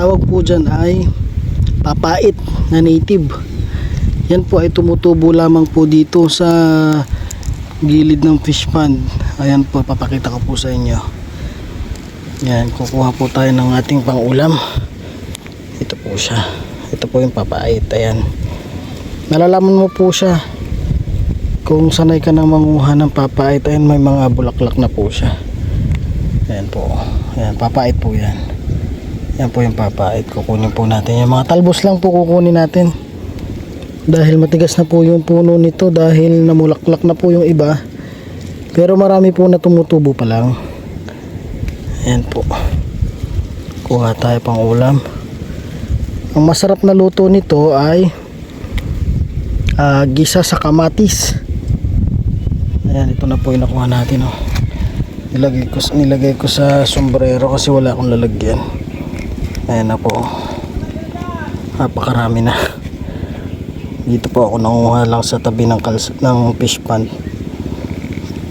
tawag po dyan ay papait na native. Yan po ay tumutubo lamang po dito sa gilid ng fish pond. Ayan po, papakita ko po sa inyo. Yan, kukuha po tayo ng ating pangulam. Ito po siya. Ito po yung papait. Ayan. Nalalaman mo po siya kung sanay ka nang manguha ng papait. Ayan, may mga bulaklak na po siya. Ayan po. Ayan, papait po yan. Yan po yung papait. Kukunin po natin. Yung mga talbos lang po kukunin natin. Dahil matigas na po yung puno nito dahil namulaklak na po yung iba. Pero marami po na tumutubo pa lang. Ayan po. Kuha tayo pang ulam. Ang masarap na luto nito ay ah, gisa sa kamatis. Ayan, ito na po yung nakuha natin. Oh. Nilagay ko, nilagay ko sa sombrero kasi wala akong lalagyan. Ayan na po. Napakarami na. Dito po ako nanguha lang sa tabi ng, kals ng fish pond.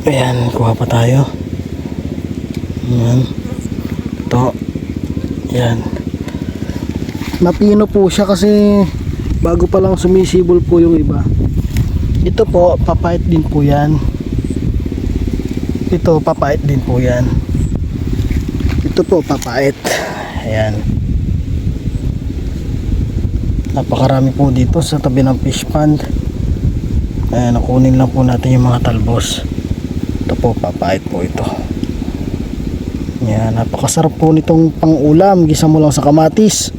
Ayan, kuha pa tayo. Ayan. Ito. Ayan. Mapino po siya kasi bago pa lang sumisibol po yung iba. Ito po, papait din po yan. Ito, papait din po yan. Ito po, papait. Ayan. Napakarami po dito sa tabi ng fish pond. Ayan, nakunin lang po natin yung mga talbos. Ito po, papait po ito. Yan, napakasarap po nitong pang-ulam. Gisa mo lang sa kamatis.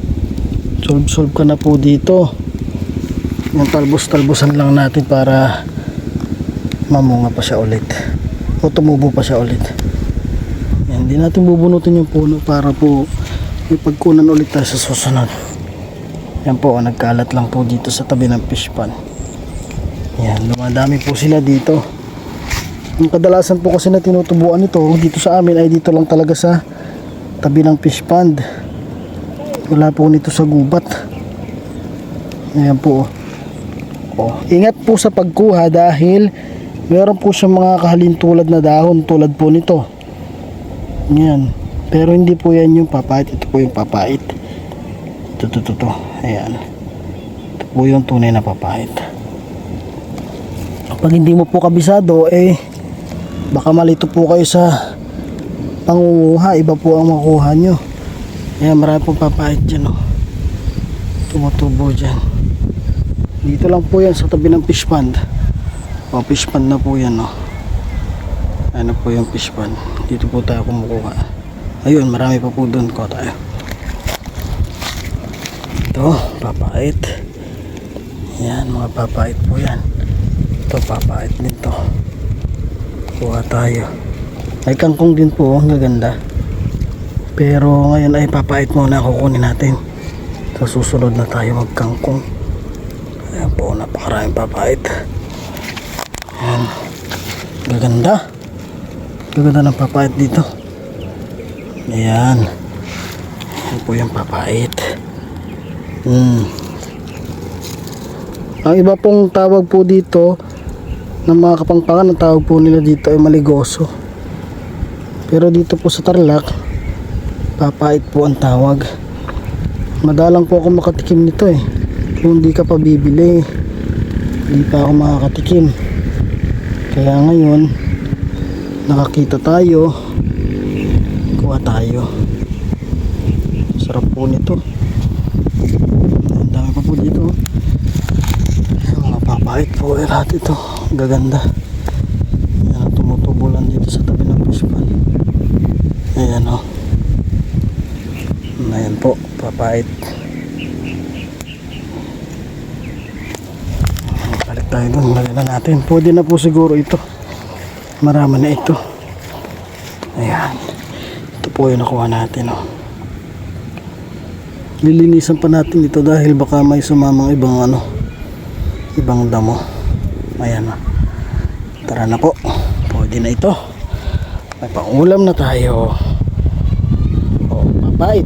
Solve-solve ka na po dito. Yung talbos-talbosan lang natin para mamunga pa siya ulit. O tumubo pa siya ulit. Yan, hindi natin bubunutin yung puno para po may pagkunan ulit tayo sa susunod. Yan po, nagkalat lang po dito sa tabi ng fish pond. Yan, lumadami po sila dito. Ang kadalasan po kasi na tinutubuan ito dito sa amin ay dito lang talaga sa tabi ng fish pond. Wala po nito sa gubat. Ayan po. Oh, ingat po sa pagkuha dahil meron po siyang mga kahalintulad na dahon tulad po nito. Yan. Pero hindi po yan yung papait. Ito po yung papait. Ito, ito, ito, ito. Ayan. Ito po yung tunay na papait. Pag hindi mo po kabisado, eh, baka malito po kayo sa pangunguha. Iba po ang makuha nyo. Ayan, marami pong papait dyan, oh. Tumutubo dyan. Dito lang po yan sa tabi ng fish pond. O, fish pond na po yan, oh. Ano po yung fish pond. Dito po tayo kumukuha. Ayun, marami pa po doon ko tayo. Ito, papait. Yan, mga papait po yan. Ito, papait din to. Kuha tayo. May kangkong din po, ang gaganda. Pero ngayon ay papait muna kukunin natin. Sa susunod na tayo magkangkong. Ayan po, napakaraming papait. Ayan. Gaganda. Gaganda ng papait dito. Ayan. Ayan po yung papait. Hmm. Ang iba pong tawag po dito ng mga kapangpangan, ang tawag po nila dito ay maligoso. Pero dito po sa Tarlac, papait po ang tawag. Madalang po ako makatikim nito eh. Kung hindi ka pa bibili, hindi pa ako makakatikim. Kaya ngayon, nakakita tayo, kuha tayo. Sarap po nito. Ang dami pa po dito. Mga papait po eh lahat ito. Gaganda. Yan, tumutubo lang dito sa tabi ng fish pond. Ayan o. Ayan po, papait. Balik tayo doon, balik na natin. Pwede na po siguro ito. Marami na ito. Ayan. Ito po yung nakuha natin o. Lilinisan pa natin ito dahil baka may sumamang ibang ano, ibang damo. Ayan o. Tara na po. Pwede na ito. May pangulam na tayo. Oh, mabait.